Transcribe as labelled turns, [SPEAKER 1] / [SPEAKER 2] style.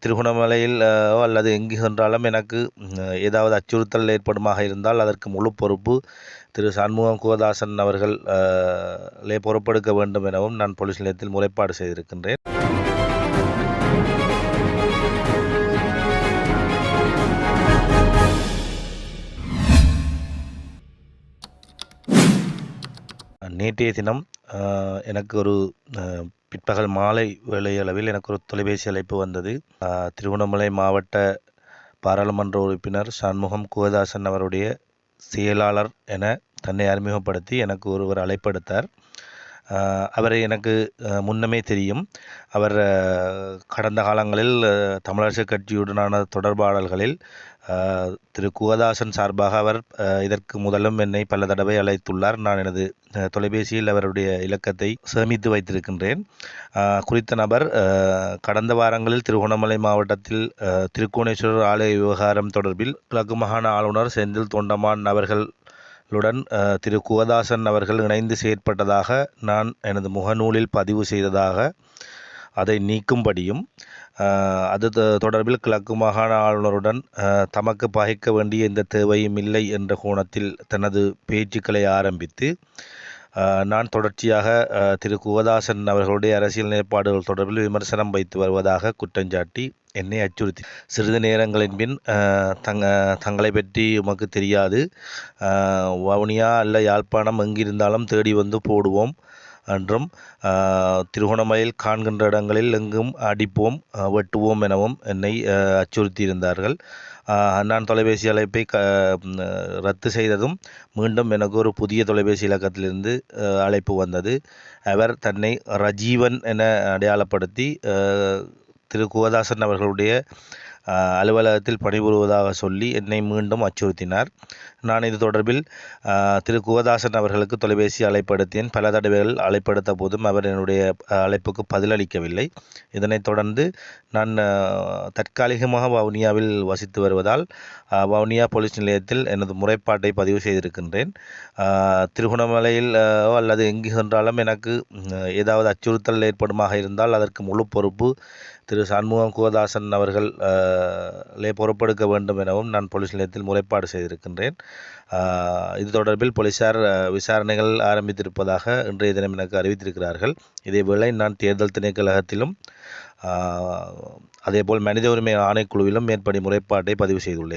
[SPEAKER 1] திருகோணமலையில் அல்லது எங்கு சென்றாலும் எனக்கு ஏதாவது அச்சுறுத்தல் ஏற்படுமாக இருந்தால் அதற்கு முழு பொறுப்பு திரு சண்முகம் குகதாசன் அவர்கள் லே பொறுப்பெடுக்க வேண்டும் எனவும் நான் போலீஸ் நிலையத்தில் முறைப்பாடு செய்திருக்கின்றேன். நேற்றைய தினம் எனக்கு ஒரு பிற்பகல் மாலை வேளையளவில் எனக்கு ஒரு தொலைபேசி அழைப்பு வந்தது. திருவண்ணாமலை மாவட்ட பாராளுமன்ற உறுப்பினர் சண்முகம் குகதாசன் அவருடைய செயலாளர் என தன்னை அறிமுகப்படுத்தி எனக்கு ஒருவர் அழைப்படுத்தார். அவரை எனக்கு முன்னமே தெரியும். அவர் கடந்த காலங்களில் தமிழரசுக் கட்சியுடனான தொடர்பாடல்களில் திரு குகதாசன் சார்பாக அவர் இதற்கு முதலும் என்னை பல தடவை அழைத்துள்ளார். நான் எனது தொலைபேசியில் அவருடைய இலக்கத்தை சேமித்து வைத்திருக்கின்றேன். குறித்த நபர் கடந்த வாரங்களில் திருகோணமலை மாவட்டத்தில் திருக்கோணேஸ்வரர் ஆலய விவகாரம் தொடர்பில் கிழக்கு மாகாண ஆளுநர் செந்தில் தொண்டமான் அவர்கள் ளுடன் திரு குவதாசன் அவர்கள் இணைந்து செயற்பட்டதாக நான் எனது முகநூலில் பதிவு செய்ததாக அதை நீக்கும்படியும் அது தொடர்பில் கிழக்கு மாகாண ஆளுநருடன் தமக்கு பகைக்க வேண்டிய எந்த தேவையும் இல்லை என்ற கோணத்தில் தனது பேச்சுக்களை ஆரம்பித்து நான் தொடர்ச்சியாக திரு குவதாசன் அவர்களுடைய அரசியல் நிலைப்பாடுகள் தொடர்பில் விமர்சனம் வைத்து வருவதாக குற்றஞ்சாட்டி என்னை அச்சுறுத்தி. சிறிது நேரங்களின் பின் தங்க தங்களை பற்றி உமக்கு தெரியாது. வவுனியா அல்ல யாழ்ப்பாணம் எங்கிருந்தாலும் தேடி வந்து போடுவோம் என்றும் திருகோணமலையில் காண்கின்ற இடங்களில் எங்கும் அடிப்போம் வெட்டுவோம் எனவும் என்னை அச்சுறுத்தியிருந்தார்கள். நான் தொலைபேசி அழைப்பை க ரத்து செய்ததும் மீண்டும் எனக்கு ஒரு புதிய தொலைபேசி இலக்கத்திலிருந்து அழைப்பு வந்தது. அவர் தன்னை ரஜீவன் என அடையாளப்படுத்தி திரு குகதாசன் அவர்களுடைய அலுவலகத்தில் பணிபுரிவதாக சொல்லி என்னை மீண்டும் அச்சுறுத்தினார். நான் இது தொடர்பில் திரு குகதாசன் அவர்களுக்கு தொலைபேசி அழைப்படுத்தியேன் பல தடவைகள் அழைப்படுத்த போதும் அவர் என்னுடைய அழைப்புக்கு பதிலளிக்கவில்லை. இதனைத் தொடர்ந்து நான் தற்காலிகமாக வவுனியாவில் வசித்து வருவதால் வவுனியா போலீஸ் நிலையத்தில் எனது முறைப்பாட்டை பதிவு செய்திருக்கின்றேன். திருகோணமலையில் அல்லது எங்கு சென்றாலும் எனக்கு ஏதாவது அச்சுறுத்தல் ஏற்படுமாக இருந்தால் அதற்கு முழு பொறுப்பு திரு சண்முகம் குகதாசன் அவர்கள் பொறுப்பெடுக்க வேண்டும் எனவும் நான் போலீஸ் நிலையத்தில் முறைப்பாடு செய்திருக்கின்றேன். இது தொடர்பில் போலீசார் விசாரணைகள் ஆரம்பித்திருப்பதாக இன்றைய தினம் எனக்கு அறிவித்திருக்கிறார்கள். இதேவேளை நான் தேர்தல் திணைக்கழகத்திலும் அதேபோல் மனித உரிமை ஆணைக்குழுவிலும் மேற்படி முறைப்பாட்டை பதிவு செய்துள்ளேன்.